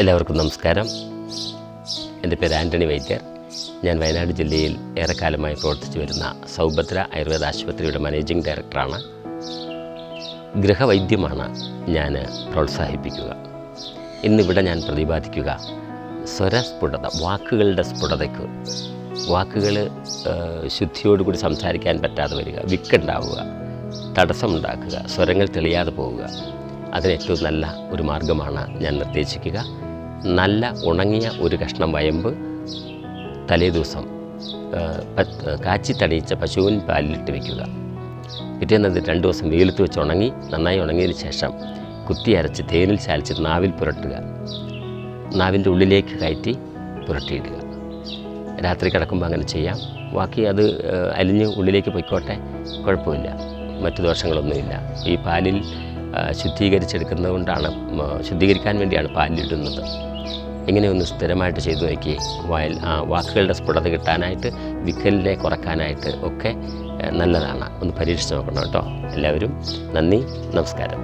എല്ലാവർക്കും നമസ്കാരം. എന്റെ പേര് ആന്റണി വൈദ്യർ. ഞാൻ വയനാട് ജില്ലയിൽ ഏറെക്കാലമായി പ്രവർത്തിച്ചു വരുന്ന സൗഭദ്ര ആയുർവേദ ആശുപത്രിയുടെ മാനേജിംഗ് ഡയറക്ടറാണ്. ഗൃഹവൈദ്യമാണ് ഞാൻ പ്രോത്സാഹിപ്പിക്കുക. ഇന്നിവിടെ ഞാൻ പ്രതിപാദിക്കുക സ്വരസ്ഫുടത വാക്കുകളുടെ സ്ഫുടതയ്ക്ക്. വാക്കുകൾ ശുദ്ധിയോടുകൂടി സംസാരിക്കാൻ പറ്റാതെ വരിക വിക്കുണ്ടാവുക തടസ്സമുണ്ടാക്കുക സ്വരങ്ങൾ തെളിയാതെ പോവുക. അതിന് ഏറ്റവും നല്ല ഒരു മാർഗമാണ് ഞാൻ നിർദ്ദേശിക്കുക. നല്ല ഉണങ്ങിയ ഒരു കഷ്ണം വയമ്പ് തലേദിവസം കാച്ചി തടയിച്ച പശുവിൻ പാലിലിട്ട് വയ്ക്കുക പിറ്റേന്നത് രണ്ട് ദിവസം വെയിലത്ത് വെച്ച് ഉണങ്ങി നന്നായി ഉണങ്ങിയതിന് ശേഷം കുത്തി അരച്ച് തേനിൽ ചാലിച്ച് നാവിൽ പുരട്ടുക. നാവിന്റെ ഉള്ളിലേക്ക് കയറ്റി പുരട്ടിയിടുക. രാത്രി കിടക്കുമ്പോൾ അങ്ങനെ ചെയ്യാം. ബാക്കി അത് അലിഞ്ഞ് ഉള്ളിലേക്ക് പൊയ്ക്കോട്ടെ കുഴപ്പമില്ല. മറ്റു ദോഷങ്ങളൊന്നുമില്ല. ഈ പാലിൽ ശുദ്ധീകരിച്ചെടുക്കുന്നത് കൊണ്ടാണ് ശുദ്ധീകരിക്കാൻ വേണ്ടിയാണ് പാലിലിടുന്നത്. ഇങ്ങനെയൊന്ന് സ്ഥിരമായിട്ട് ചെയ്തു നോക്കി. വയൽ വാക്കുകളുടെ സ്ഫുടത കിട്ടാനായിട്ട് വിക്കലിനെ കുറക്കാനായിട്ട് ഒക്കെ നല്ലതാണ്. ഒന്ന് പരീക്ഷിച്ച് നോക്കണം കേട്ടോ. എല്ലാവരും നന്ദി നമസ്കാരം.